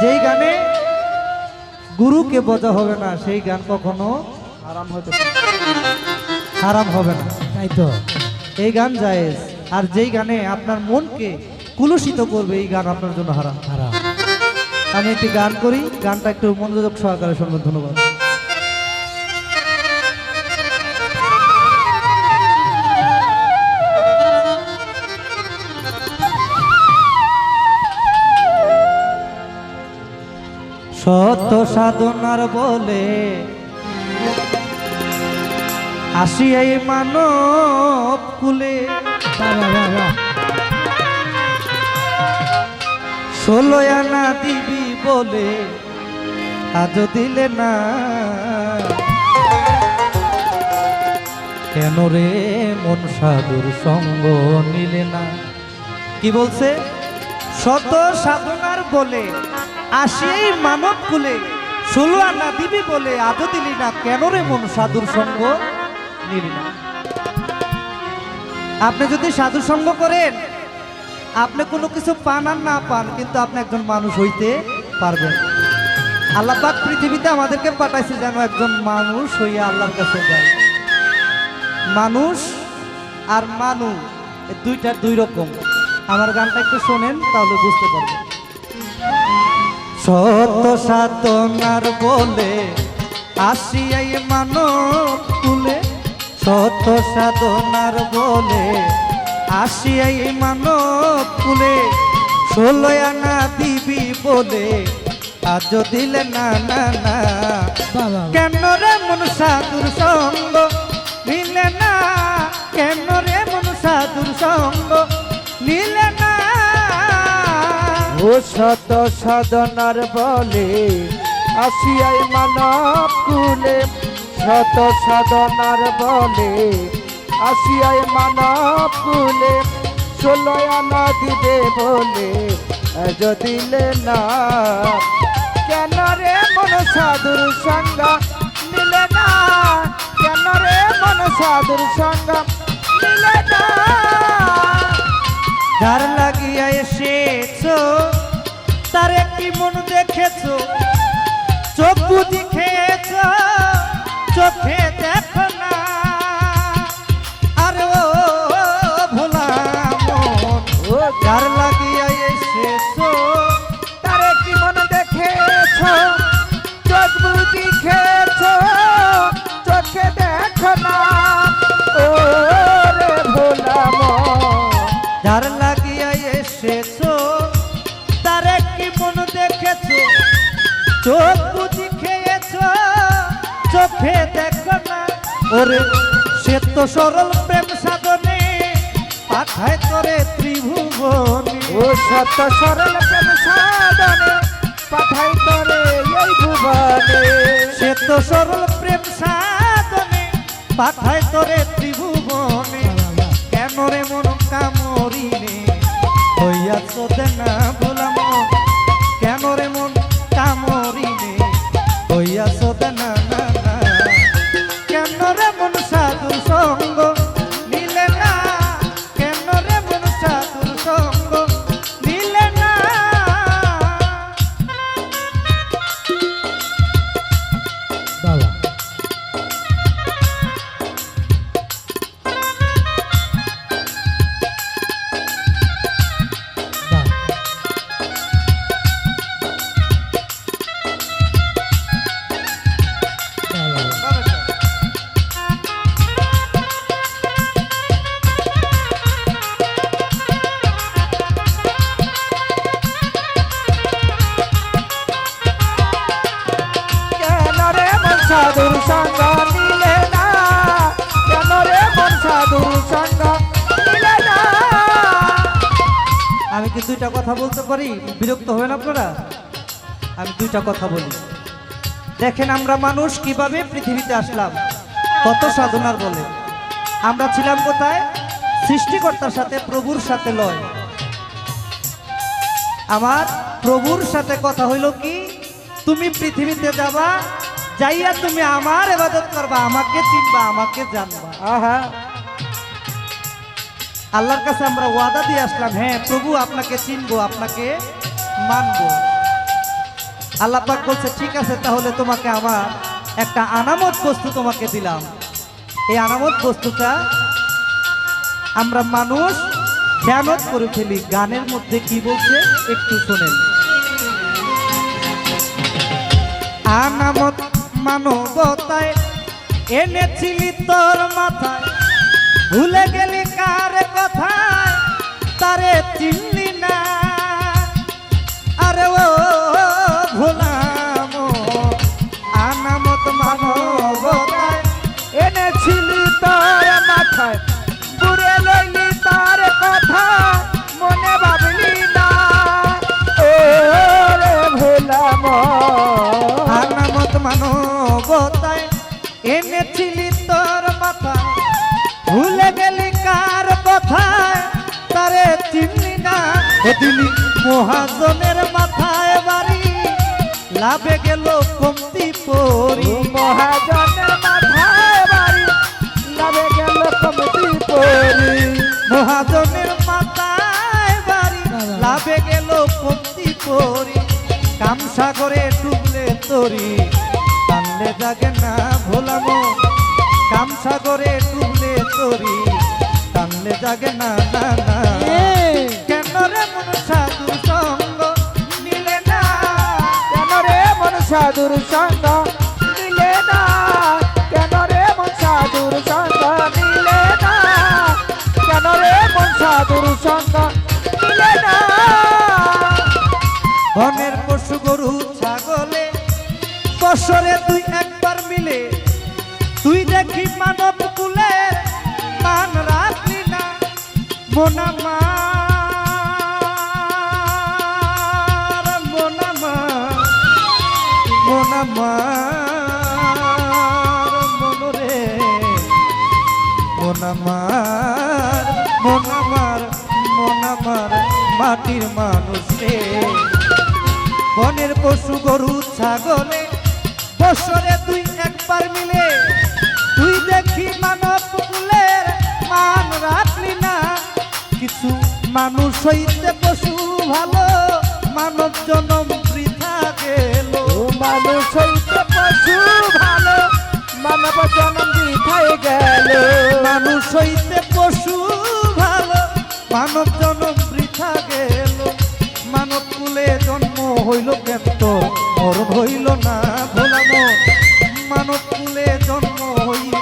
যেই গানে গুরুকে বোঝা হবে না, সেই গান কখনো আরাম হতে। হারাম হবে না, তাই তো? এই গান জায়েজ। আর যেই গানে আপনার মনকে কুলুষিত করবে, এই গান আপনার জন্য হারাম। হারাম। আমি একটি গান করি, গানটা একটু মনোযোগ সহকারে শুনবেন, ধন্যবাদ। সত্য সাধনার বলে আসি এই মানব কুলে। ষোলো আনা দিবি বলে আজ দিলে না। কেন রে মন সাধুর সঙ্গ নিলে না? কি বলছে? শত সাধনার বলে আসি এই মানব কুলে, ষোলো আনা দিবি বলে আজ দিলি না, কেন রে মন সাধুর সঙ্গ? নিলি না। আপনি যদি সাধু সঙ্গ করেন, আপনি কোনো কিছু পান আর না পান, কিন্তু আপনি একজন মানুষ হইতে পারবেন। আল্লাহ পাক পৃথিবীতে আমাদেরকে পাঠাইছে যেন একজন মানুষ হইয়া আল্লাহর কাছে যায়। মানুষ আর মানু দুইটা দুই রকম। আমার গানটা একটু শোনেন, তাহলে বুঝতে পারবেন। সত সাধনার বলে আসিয়াই মানব তুলে সত সাধনার বলে আসিয়াই মানব তুলে ষোলো আনা দিবি বলে আজ দিলে না না না। কেন রে মন সাধুর সঙ্গ? নিলে না কেন রে মন সাধুর সঙ্গ? নিলে ও শত সাধনার বলে আসিয়াই মানব কুলে। শত সাধনার বলে আসিয়াই মানব কুলে। ষোলো আনা দিবে বলে দিলে না। কেন রে মন সাধুর সঙ্গ নিলে না? কেন রে মন সাধুর সঙ্গ নিলে না? যার লাগিয়া এসেছ তার একটি মন দেখেছ চোখ ওরে সে তো সরল প্রেম সাধনে পাঠায় করে ত্রিভুবন। ও সত্য সরল প্রেম সাধনে পাঠাই করে এই ভুবনে। সে তো সরল প্রেম সাধনে পাঠায় করে ত্রিভুবনে। কেন রে মন আমি কি দুইটা কথা বলতে পারি? বিরক্ত হবেন আপনারা? আমি দুইটা কথা বলি। দেখেন আমরা মানুষ কীভাবে পৃথিবীতে আসলাম। কত সাধনার বলে। আমরা ছিলাম কোথায়? সৃষ্টিকর্তার সাথে, প্রভুর সাথে লয়। আমার প্রভুর সাথে কথা হইল কি? তুমি পৃথিবীতে যাবা, যাইয়া তুমি আমার এবাদত করবা, আমাকে চিনবা, আমাকে জানবা। আহা! আল্লাহর কাছে আমরা ওয়াদা দিয়ে আসলাম হ্যাঁ প্রভু আপনাকে চিনবো, আপনাকে মানবো। আল্লাহ পাক বলছে, ঠিক আছে, তাহলে তোমাকে আমার একটা আনামত বস্তু তোমাকে দিলাম। এই আনামত বস্তুটা আমরা মানুষ খেয়ানত করে ফেলি। গানের মধ্যে কি বলছে, একটু শোনেন। আনামত মানবতায় এনেছিলি তোর মাথায় ভুলে গেলি কার কথা? তারে চিনলি না। আরে ও, ভোলাম, আনামত মানবতায় এনেছিলি তার মাথায়। পুরে লইলি তার কথা, মনে ভাবলি না। ও রে ভোলাম, আনামত মানবতায় এনেছিলি দিলি। মহাজনের মাথায় বাড়ি লাভে গেল কমতি পরি। মহাজনের মাথায় বাড়ি লাভে গেল কমতি পরি। মহাজনের মাথায় বাড়ি লাভে গেল কমতি পরি। কামসাগরে ডুবলে তরি টানলে জাগে না ভোলাম কামসাগরে ডুবলে তরি টানলে জাগে না না না। রে মন সাধুর সঙ্গ নিলে না? কেন রে মন সাধুর সঙ্গ নিলে না? কেন রে মন সাধুর সঙ্গ না? পশু গরু, ছাগলে, বছরে মাটির মানুষ রে। বনের পশু গরু ছাগলে বছরে তুই একবার মিলে। তুই দেখি মানব কুলের মান রাখলি না। কিছু মানুষ হইতে পশু ভালো মানব জনম বৃথা গেল। মানুষ হইতে পশু ভালো মানব জন্ম দিথাই গেল। মানুষ হইতে পশু ভালো মানব হইল ব্যক্ত, মরণ হইল না ভোলাম মানব কুলে জন্ম হইল,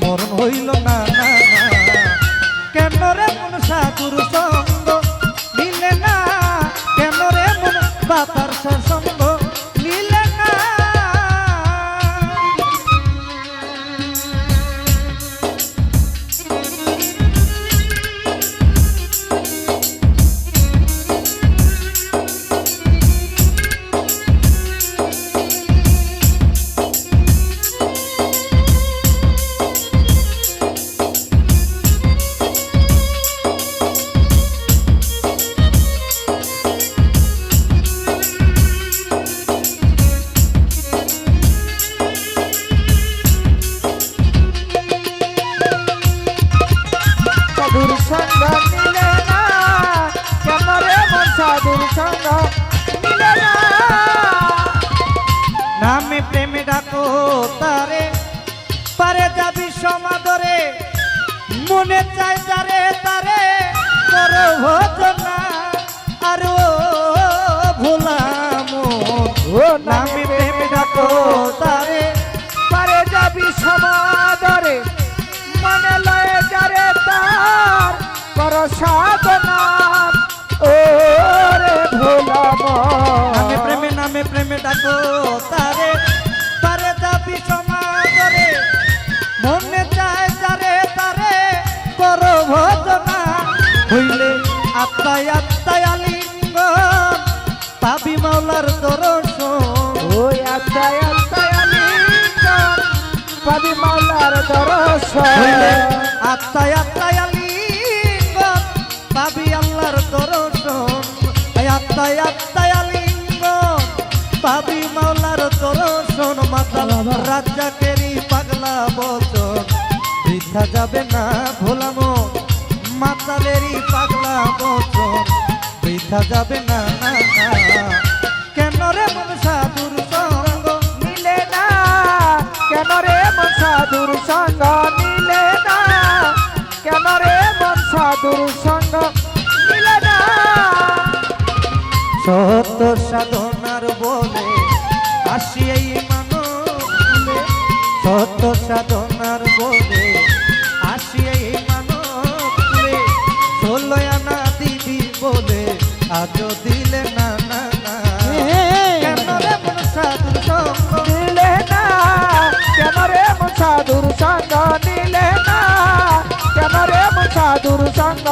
মরণ হইল না না কেন রে মন সাধুর সঙ্গ মিলে না? কেন রে মন বাতার নামে প্রেমে ডাকো তারে পারে যাবি সমাদরে মনে চাই তারে আত্মায় আলিঙ্গ পাবি মাওলার দর্শন ওই আত্মায় আত্মায় আলিঙ্গন পাবি মাওলার দর্শন আত্মায় আত্মায় আলিঙ্গ পাবি আল্লাহর দর্শন আত্মায় আত্মায় আলিঙ্গ পাবি মাওলার দর্শন মাতা রাজ্জাকেরই পাগলা বচন বৃথা যাবে না ভোলামো মাতালেরই পাগলা বচন মিথ্যা না কেন রে মন সাধুর সঙ্গ নিলে না? কেন রে মন সাধুর সঙ্গ নিলে না? কেন রে মন সাধুর সঙ্গ নিলে না? সত্য সাধনার বলে আসি এই মানুষ সত্য সাধন দিলে না না না। কেন রে মন সাধুর সঙ্গ নিলে না? কেন রে মন সাধুর সঙ্গ নিলে না? কেন রে মন সাধুর সঙ্গ